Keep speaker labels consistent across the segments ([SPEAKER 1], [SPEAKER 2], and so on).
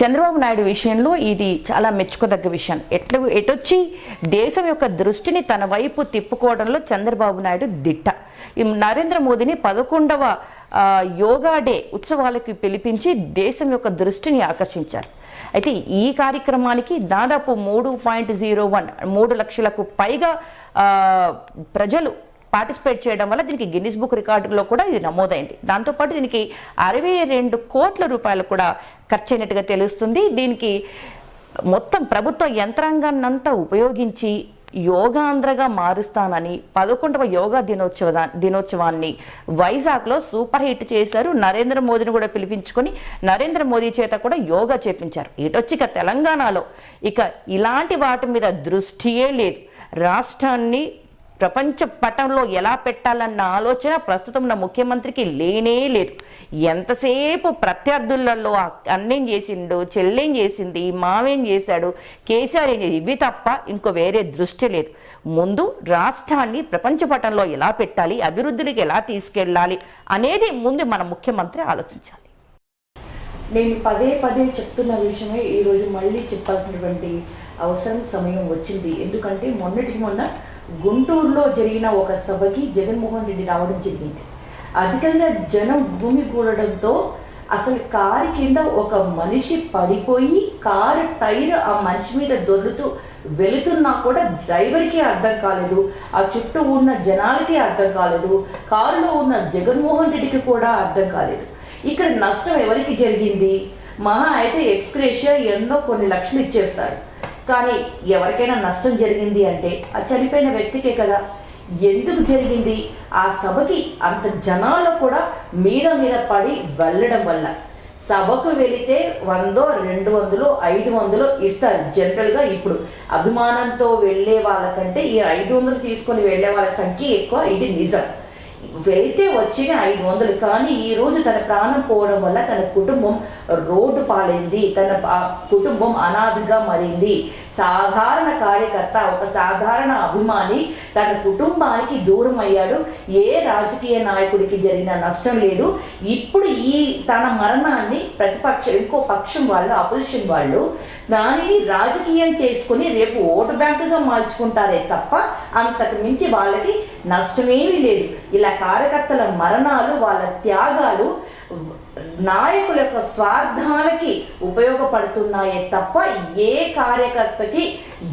[SPEAKER 1] చంద్రబాబు నాయుడు విషయంలో ఇది చాలా మెచ్చుకోదగ్గ విషయం. ఎట్ల ఎటొచ్చి దేశం యొక్క దృష్టిని తన వైపు తిప్పుకోవడంలో చంద్రబాబు నాయుడు దిట్ట. ఈ నరేంద్ర మోదీని పదకొండవ యోగా డే ఉత్సవాలకి పిలిపించి దేశం యొక్క దృష్టిని ఆకర్షించారు. అయితే ఈ కార్యక్రమానికి దాదాపు మూడు పాయింట్ జీరో వన్ మూడు లక్షలకు పైగా ప్రజలు పార్టిసిపేట్ చేయడం వల్ల దీనికి గిన్నిస్ బుక్ రికార్డులో కూడా ఇది నమోదైంది. దాంతోపాటు దీనికి అరవై రెండు కోట్ల రూపాయలు కూడా ఖర్చు అయినట్టుగా తెలుస్తుంది. దీనికి మొత్తం ప్రభుత్వ యంత్రాంగాన్నంతా ఉపయోగించి యోగాంధ్రగా మారుస్తానని పదకొండవ యోగా దినోత్సవ దినోత్సవాన్ని వైజాగ్లో సూపర్ హిట్ చేశారు. నరేంద్ర మోదీని కూడా పిలిపించుకొని నరేంద్ర మోదీ చేత కూడా యోగా చేపించారు. ఇటొచ్చి ఇక తెలంగాణలో ఇక ఇలాంటి వాటి మీద దృష్టియే లేదు. రాష్ట్రాన్ని ప్రపంచ పటంలో ఎలా పెట్టాలన్న ఆలోచన ప్రస్తుతం ఉన్న ముఖ్యమంత్రికి లేనే లేదు. ఎంతసేపు ప్రత్యర్థులలో అన్నేం చేసిండు చెల్లేం చేసింది మావేం చేశాడు కేసీఆర్ ఏం చేసి ఇవి తప్ప ఇంకో వేరే దృష్టి లేదు. ముందు రాష్ట్రాన్ని ప్రపంచ పటంలో ఎలా పెట్టాలి అభివృద్ధికి ఎలా తీసుకెళ్ళాలి అనేది ముందు మన ముఖ్యమంత్రి ఆలోచించాలి. నేను పదే పదే చెప్తున్న విషయమే ఈరోజు మళ్ళీ చెప్పాల్సినటువంటి అవసరం సమయం వచ్చింది. ఎందుకంటే మొన్నటికి మొన్న గుంటూరులో జరిగిన ఒక సభకి జగన్మోహన్ రెడ్డి రావడం జరిగింది. అధికంగా జనం భూమి కూడడంతో అసలు కారు కింద ఒక మనిషి పడిపోయి కారు టైర్ ఆ మనిషి మీద దొర్లుతూ వెళుతున్నా కూడా డ్రైవర్కి అర్థం కాలేదు. ఆ చుట్టూ ఉన్న జనాలకి అర్థం కాలేదు. కారులో ఉన్న జగన్మోహన్ రెడ్డికి కూడా అర్థం కాలేదు. ఇక్కడ నష్టం ఎవరికి జరిగింది? మహా అయితే ఎక్స్క్రేషియా ఎన్నో కొన్ని లక్షలు ఇచ్చేస్తారు. కానీ ఎవరికైనా నష్టం జరిగింది అంటే ఆ చనిపోయిన వ్యక్తికే కదా. ఎందుకు జరిగింది? ఆ సభకి అంత జనాలు కూడా మీద మీద పడి వెళ్ళడం వల్ల. సభకు వెళితే వందో రెండు వందలు ఐదు వందలు ఇస్తారు. జనరల్గా ఇప్పుడు అభిమానంతో వెళ్ళే వాళ్ళకంటే ఈ ఐదు వందలు తీసుకొని వెళ్ళే వాళ్ళ సంఖ్య ఎక్కువ. ఇది నిజం. వెళితే వచ్చిన ఐదు వందలు. కానీ ఈ రోజు తన ప్రాణం పోవడం వల్ల తన కుటుంబం రోడ్డు పాలైంది. తన కుటుంబం అనాథగా మారింది. సాధారణ కార్యకర్త ఒక సాధారణ అభిమాని తన కుటుంబానికి దూరం అయ్యాడు. ఏ రాజకీయ నాయకుడికి జరిగిన నష్టం లేదు. ఇప్పుడు ఈ తన మరణాన్ని ప్రతిపక్ష ఇంకో పక్షం వాళ్ళు అపోజిషన్ వాళ్ళు దానిని రాజకీయం చేసుకుని రేపు ఓటు బ్యాంకుగా మార్చుకుంటారే తప్ప అంతకు మించి వాళ్ళకి నష్టమేమీ లేదు. ఇలా కార్యకర్తల మరణాలు వాళ్ళ త్యాగాలు నాయకుల యొక్క స్వార్థాలకి ఉపయోగపడుతున్నాయే తప్ప ఏ కార్యకర్తకి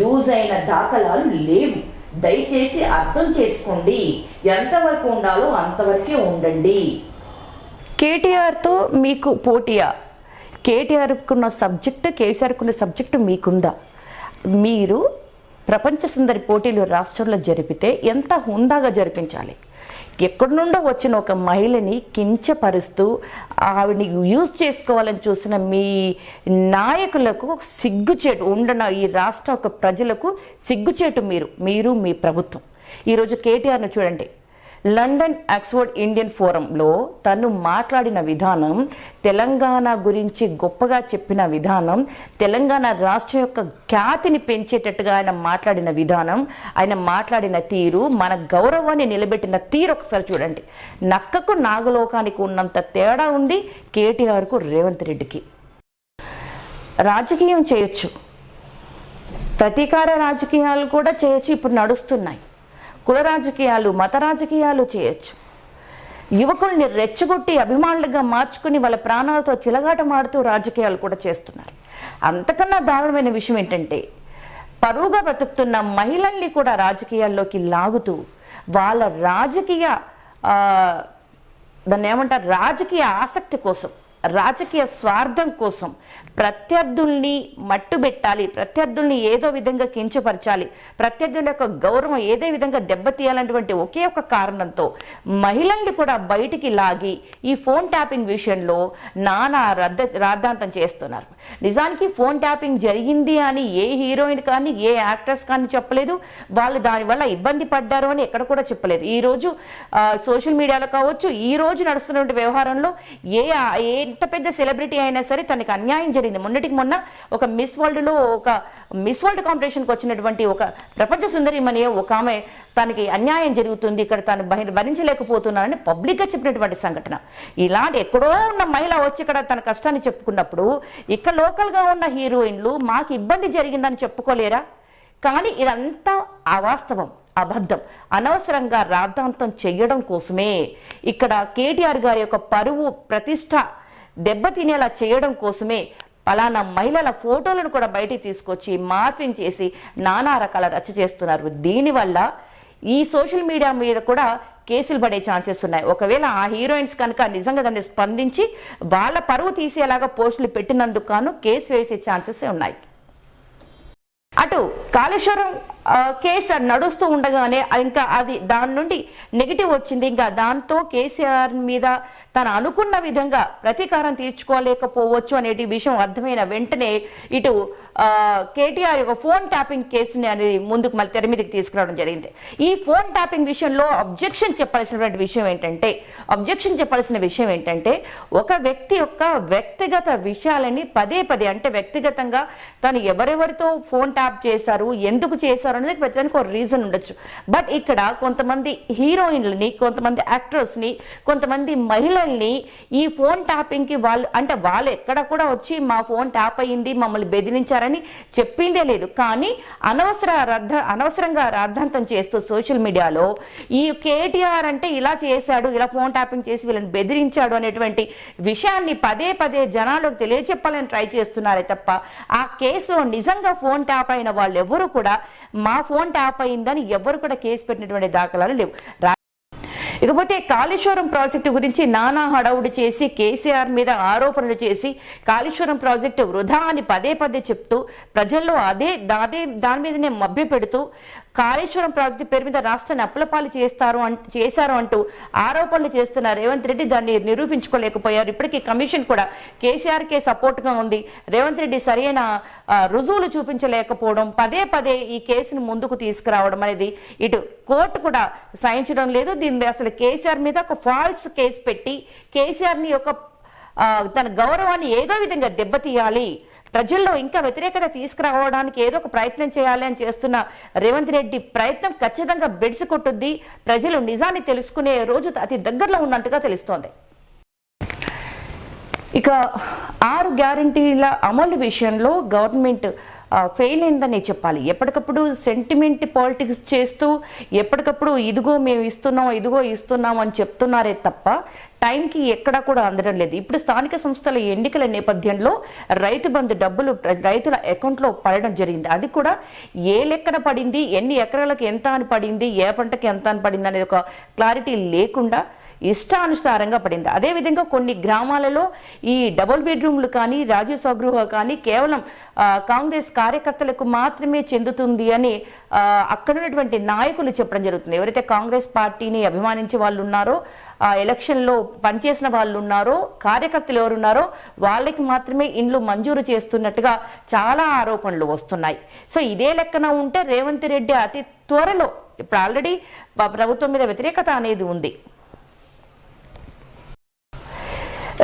[SPEAKER 1] యూజ్ అయిన దాఖలాలు లేవు. దయచేసి అర్థం చేసుకోండి. ఎంతవరకు ఉండాలో అంతవరకే ఉండండి. కేటీఆర్తో మీకు పోటీయా? కేటీఆర్కున్న సబ్జెక్టు కేసీఆర్కున్న సబ్జెక్టు మీకుందా? మీరు ప్రపంచ సుందరి పోటీలు రాష్ట్రంలో జరిపితే ఎంత హుందాగా జరిపించాలి? ఎక్కడి నుండో వచ్చిన ఒక మహిళని కించపరుస్తూ ఆవిడని యూజ్ చేసుకోవాలని చూసిన మీ నాయకులకు సిగ్గుచేటు ఉండన ఈ రాష్ట్ర ఒక ప్రజలకు సిగ్గుచేటు మీరు మీరు మీ ప్రభుత్వం. ఈరోజు కేటీఆర్ను చూడండి. లండన్ ఆక్స్ఫర్డ్ ఇండియన్ ఫోరంలో తను మాట్లాడిన విధానం తెలంగాణ గురించి గొప్పగా చెప్పిన విధానం తెలంగాణ రాష్ట్రం యొక్క ఖ్యాతిని పెంచేటట్టుగా ఆయన మాట్లాడిన విధానం ఆయన మాట్లాడిన తీరు మన గౌరవాన్ని నిలబెట్టిన తీరు ఒకసారి చూడండి. నక్కకు నాగలోకానికి ఉన్నంత తేడా ఉంది కేటీఆర్కు రేవంత్ రెడ్డికి. రాజకీయం చేయొచ్చు. ప్రతీకార రాజకీయాలు కూడా చేయొచ్చు ఇప్పుడు నడుస్తున్నాయి. కుల రాజకీయాలు మత రాజకీయాలు చేయొచ్చు. యువకుల్ని రెచ్చగొట్టి అభిమానులుగా మార్చుకుని వాళ్ళ ప్రాణాలతో చిలగాటమాడుతూ రాజకీయాలు కూడా చేస్తున్నారు. అంతకన్నా దారుణమైన విషయం ఏంటంటే పరువుగా బ్రతుకుతున్న మహిళల్ని కూడా రాజకీయాల్లోకి లాగుతూ వాళ్ళ రాజకీయ దాన్ని ఏమంటారు? రాజకీయ ఆసక్తి కోసం రాజకీయ స్వార్థం కోసం ప్రత్యర్థుల్ని మట్టుబెట్టాలి ప్రత్యర్థుల్ని ఏదో విధంగా కించపరచాలి ప్రత్యర్థుల యొక్క గౌరవం ఏదే విధంగా దెబ్బతీయాలన్నటువంటి ఒకే ఒక కారణంతో మహిళల్ని కూడా బయటికి లాగి ఈ ఫోన్ ట్యాపింగ్ విషయంలో నానా రద్ద రాద్ధాంతం చేస్తున్నారు. నిజానికి ఫోన్ ట్యాపింగ్ జరిగింది అని ఏ హీరోయిన్ కానీ ఏ యాక్టర్స్ కానీ చెప్పలేదు. వాళ్ళు దానివల్ల ఇబ్బంది పడ్డారు అని ఎక్కడ కూడా చెప్పలేదు. ఈరోజు సోషల్ మీడియాలో కావచ్చు ఈ రోజు నడుస్తున్నటువంటి వ్యవహారంలో ఏ ఏ ఎంత పెద్ద సెలబ్రిటీ అయినా సరే తనకి అన్యాయం జరిగింది. మొన్నటికి మొన్న ఒక మిస్ వరల్డ్లో ఒక మిస్ వరల్డ్ కాంపిటీషన్కి వచ్చినటువంటి ఒక ప్రపంచ సుందరిమనే ఒక ఆమె తనకి అన్యాయం జరుగుతుంది. ఇక్కడ తను భరి- భరించలేకపోతున్నానని పబ్లిక్గా చెప్పినటువంటి సంఘటన. ఇలాంటి ఎక్కడో ఉన్న మహిళ వచ్చి ఇక్కడ తన కష్టాన్ని చెప్పుకున్నప్పుడు ఇక్కడ లోకల్గా ఉన్న హీరోయిన్లు మాకు ఇబ్బంది జరిగిందని చెప్పుకోలేరా? కానీ ఇదంతా అవాస్తవం అబద్ధం. అనవసరంగా రాద్ధాంతం చేయడం కోసమే ఇక్కడ కేటీఆర్ గారి యొక్క పరువు ప్రతిష్ట దెబ్బతినేలా చేయడం కోసమే పలానా మహిళల ఫోటోలను కూడా బయటికి తీసుకొచ్చి మార్ఫింగ్ చేసి నానా రకాల రచ్చ చేస్తున్నారు. దీనివల్ల ఈ సోషల్ మీడియా మీద కూడా కేసులు పడే ఛాన్సెస్ ఉన్నాయి. ఒకవేళ ఆ హీరోయిన్స్ కనుక నిజంగా దాన్ని స్పందించి వాళ్ళ పరువు తీసేలాగా పోస్టులు పెట్టినందుకు గాను కేసు వేసే ఛాన్సెస్ ఉన్నాయి? అటు కాళేశ్వరం కేసు నడుస్తూ ఉండగానే ఇంకా అది దాని నుండి నెగిటివ్ వచ్చింది. ఇంకా దాంతో కేసీఆర్ మీద తను అనుకున్న విధంగా ప్రతీకారం తీర్చుకోలేకపోవచ్చు అనేటి విషయం అర్థమైన వెంటనే ఇటు కేటీఆర్ యొక్క ఫోన్ ట్యాపింగ్ కేసుని అనేది ముందుకు మళ్ళీ తెర మీదకి తీసుకురావడం జరిగింది. ఈ ఫోన్ ట్యాపింగ్ విషయంలో అబ్జెక్షన్ చెప్పాల్సినటువంటి విషయం ఏంటంటే అబ్జెక్షన్ చెప్పాల్సిన విషయం ఏంటంటే ఒక వ్యక్తి యొక్క వ్యక్తిగత విషయాలని పదే పదే అంటే వ్యక్తిగతంగా తను ఎవరెవరితో ఫోన్ ట్యాప్ చేశారు ఎందుకు చేశారు అనేది ప్రతిదానికి ఒక రీజన్ ఉండొచ్చు. బట్ ఇక్కడ కొంతమంది హీరోయిన్లని కొంతమంది యాక్టర్స్ని కొంతమంది మహిళల్ని ఈ ఫోన్ ట్యాపింగ్కి వాళ్ళు అంటే వాళ్ళు ఎక్కడ కూడా వచ్చి మా ఫోన్ ట్యాప్ అయ్యింది మమ్మల్ని చేస్తారని చెప్పిందే లేదు. కానీ అనవసర రద్ద అనవసరంగా రాద్ధాంతం చేస్తూ సోషల్ మీడియాలో ఈ కేటీఆర్ అంటే ఇలా చేశాడు ఇలా ఫోన్ ట్యాపింగ్ చేసి వీళ్ళని బెదిరించాడు అనేటువంటి విషయాన్ని పదే పదే జనాలకు తెలియచెప్పాలని ట్రై చేస్తున్నారే తప్ప ఆ కేసులో నిజంగా ఫోన్ ట్యాప్ అయిన వాళ్ళు ఎవరు కూడా మా ఫోన్ ట్యాప్ అయిందని ఎవరు కూడా కేసు పెట్టినటువంటి దాఖలాలు లేవు. ఇకపోతే కాళేశ్వరం ప్రాజెక్టు గురించి నానా హడావుడి చేసి కేసీఆర్ మీద ఆరోపణలు చేసి కాళేశ్వరం ప్రాజెక్టు వృధా అని పదే పదే చెప్తూ ప్రజల్లో అదే అదే దాని మీదనే మభ్య పెడుతూ కాళేశ్వరం ప్రాజెక్టు పేరు మీద రాష్ట్రాన్ని అప్పులపాలు చేస్తారు చేశారు అంటూ ఆరోపణలు చేస్తున్న రేవంత్ రెడ్డి దాన్ని నిరూపించుకోలేకపోయారు. ఇప్పటికీ కమిషన్ కూడా కేసీఆర్కే సపోర్ట్గా ఉంది. రేవంత్ రెడ్డి సరైన రుజువులు చూపించలేకపోవడం పదే పదే ఈ కేసును ముందుకు తీసుకురావడం అనేది ఇటు కోర్టు కూడా సహించడం లేదు. దీని అసలు కేసీఆర్ మీద ఒక ఫాల్స్ కేసు పెట్టి కేసీఆర్ని యొక్క తన గౌరవాన్ని ఏదో విధంగా దెబ్బతీయాలి. ప్రజల్లో ఇంకా వ్యతిరేకత తీసుకురావడానికి ఏదో ఒక ప్రయత్నం చేయాలి అని చేస్తున్న రేవంత్ రెడ్డి ప్రయత్నం ఖచ్చితంగా బెడిసి కొట్టుద్ది. ప్రజలు నిజాన్ని తెలుసుకునే రోజు అతి దగ్గరలో ఉన్నట్టుగా తెలుస్తోంది. ఇక ఆరు గ్యారంటీల అమలు విషయంలో గవర్నమెంట్ ఫెయిల్ అయిందని చెప్పాలి. ఎప్పటికప్పుడు సెంటిమెంట్ పాలిటిక్స్ చేస్తూ ఎప్పటికప్పుడు ఇదిగో మేము ఇస్తున్నాం ఇదిగో ఇస్తున్నాం అని చెప్తున్నారే తప్ప టైంకి ఎక్కడా కూడా అందడం లేదు. ఇప్పుడు స్థానిక సంస్థల ఎన్నికల నేపథ్యంలో రైతు బంధు డబ్బులు రైతుల అకౌంట్లో పడడం జరిగింది. అది కూడా ఏ లెక్కన పడింది ఎన్ని ఎకరాలకు ఎంత అని పడింది ఏ పంటకి ఎంత అని పడింది అనేది ఒక క్లారిటీ లేకుండా ఇష్టానుసారంగా పడింది. అదేవిధంగా కొన్ని గ్రామాలలో ఈ డబుల్ బెడ్రూమ్లు కానీ రాజీవ్ స్వగృహ కానీ కేవలం కాంగ్రెస్ కార్యకర్తలకు మాత్రమే చెందుతుంది అని అక్కడ ఉన్నటువంటి నాయకులు చెప్పడం జరుగుతుంది. ఎవరైతే కాంగ్రెస్ పార్టీని అభిమానించే వాళ్ళు ఉన్నారో ఆ ఎలక్షన్లో పనిచేసిన వాళ్ళు ఉన్నారో కార్యకర్తలు ఎవరున్నారో వాళ్ళకి మాత్రమే ఇండ్లు మంజూరు చేస్తున్నట్టుగా చాలా ఆరోపణలు వస్తున్నాయి. సో ఇదే లెక్కన ఉంటే రేవంత్ రెడ్డి అతి త్వరలో ఇప్పుడు ఆల్రెడీ ప్రభుత్వం మీద వ్యతిరేకత అనేది ఉంది.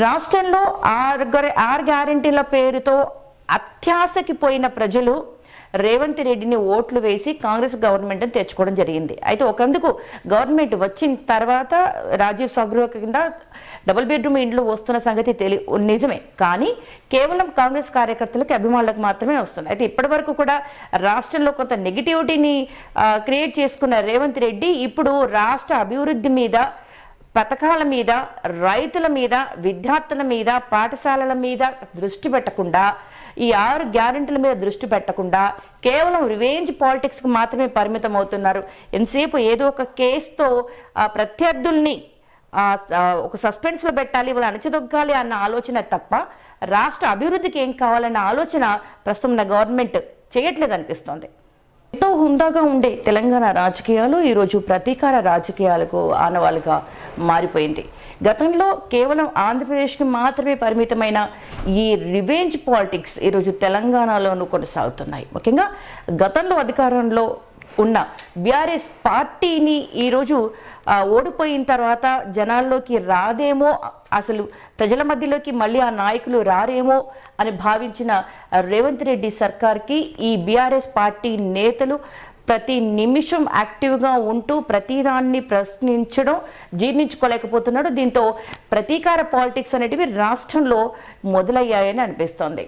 [SPEAKER 1] రాష్ట్రంలో ఆరు గర- ఆరు గ్యారెంటీల పేరుతో అత్యాశకి పోయిన ప్రజలు రేవంత్ రెడ్డిని ఓట్లు వేసి కాంగ్రెస్ గవర్నమెంట్ని తెచ్చుకోవడం జరిగింది. అయితే ఒకందుకు గవర్నమెంట్ వచ్చిన తర్వాత రాజీవ్ స్వగృహ కింద డబుల్ బెడ్రూమ్ ఇండ్లు వస్తున్న సంగతి తెలి నిజమే. కానీ కేవలం కాంగ్రెస్ కార్యకర్తలకు అభిమానులకు మాత్రమే వస్తుంది అయితే ఇప్పటి వరకు కూడా రాష్ట్రంలో కొంత నెగిటివిటీని క్రియేట్ చేసుకున్న రేవంత్ రెడ్డి ఇప్పుడు రాష్ట్ర అభివృద్ధి మీద పథకాల మీద రైతుల మీద విద్యార్థుల మీద పాఠశాలల మీద దృష్టి పెట్టకుండా ఈ ఆరు గ్యారెంటీల మీద దృష్టి పెట్టకుండా కేవలం రివేంజ్ పాలిటిక్స్కి మాత్రమే పరిమితం అవుతున్నారు. ఎంతసేపు ఏదో ఒక కేసుతో ఆ ప్రత్యర్థుల్ని ఒక సస్పెన్స్లో పెట్టాలి వాళ్ళు అణచిదొగ్గాలి అన్న ఆలోచన తప్ప రాష్ట్ర అభివృద్ధికి ఏం కావాలన్న ఆలోచన ప్రస్తుతం గవర్నమెంట్ చేయట్లేదు అనిపిస్తోంది ఎంతో హుందాగా ఉండే తెలంగాణ రాజకీయాలు ఈరోజు ప్రతీకార రాజకీయాలకు ఆనవాలుగా మారిపోయింది. గతంలో కేవలం ఆంధ్రప్రదేశ్కి మాత్రమే పరిమితమైన ఈ రివెంజ్ పాలిటిక్స్ ఈరోజు తెలంగాణలోనూ కొనసాగుతున్నాయి. ముఖ్యంగా గతంలో అధికారంలో ఉన్న. బీఆర్ఎస్ పార్టీని ఈరోజు ఓడిపోయిన తర్వాత జనాల్లోకి రాదేమో అసలు ప్రజల మధ్యలోకి మళ్ళీ ఆ నాయకులు రారేమో అని భావించిన రేవంత్ రెడ్డి సర్కార్కి ఈ బీఆర్ఎస్ పార్టీ నేతలు ప్రతి నిమిషం యాక్టివ్గా ఉంటూ ప్రతిదాన్ని ప్రశ్నించడం జీర్ణించుకోలేకపోతున్నాడు దీంతో ప్రతీకార పాలిటిక్స్ అనేటివి రాష్ట్రంలో మొదలయ్యాయని అనిపిస్తోంది.